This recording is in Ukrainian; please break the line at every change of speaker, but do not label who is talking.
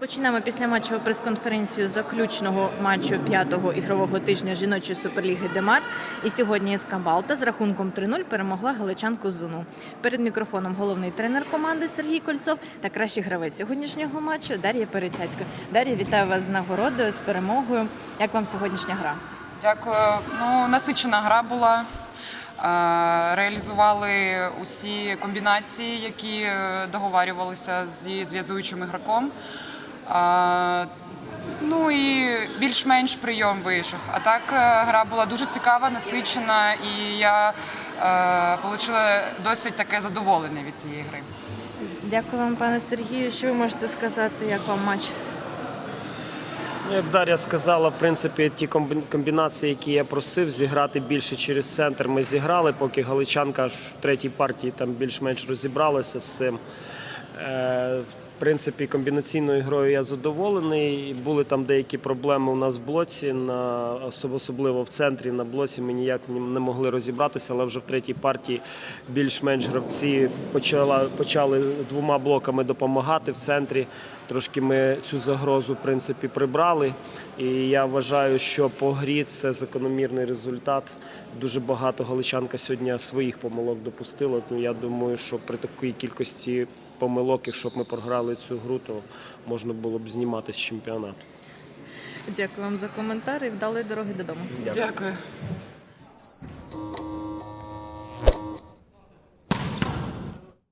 Розпочинаємо після матчову прес-конференцію заключного матчу п'ятого ігрового тижня жіночої суперліги Демар. І сьогодні СК Балта з рахунком 3-0 перемогла галичанку Зуну. Перед мікрофоном головний тренер команди Сергій Кольцов та кращий гравець сьогоднішнього матчу Дар'я Перетяцька. Дар'я, вітаю вас з нагородою, з перемогою. Як вам сьогоднішня гра?
Дякую. Ну, насичена гра була. Е, Реалізували усі комбінації, які е, договарювалися зі зв'язуючим ігроком. Е, Ну і більш-менш прийом вийшов. А так е, гра була дуже цікава, насичена, і я е, отримала досить таке задоволення від цієї гри.
Дякую вам, пане Сергію. Що ви можете сказати, як вам матч?
Ну, Як Дар'я сказала, в принципі, ті комбі- комбінації, які я просив, зіграти більше через центр, ми зіграли, поки Галичанка ж в третій партії там більш-менш розібралася з цим. Е, Принципі, комбінаційною грою я задоволений. Були там деякі проблеми у нас в блоці, на, особ- особливо в центрі на блоці. Ми ніяк не могли розібратися, але вже в третій партії більш-менш гравці почала, почали двома блоками допомагати в центрі. Трошки ми цю загрозу в принципі прибрали. І я вважаю, що по грі це закономірний результат. Дуже багато галичанка сьогодні своїх помилок допустила. Ну я думаю, що при такій кількості помилок, якщо б ми програли цю гру, то можна було б знімати з чемпіонату.
Дякую вам за коментар і вдалої дороги додому.
Дякую.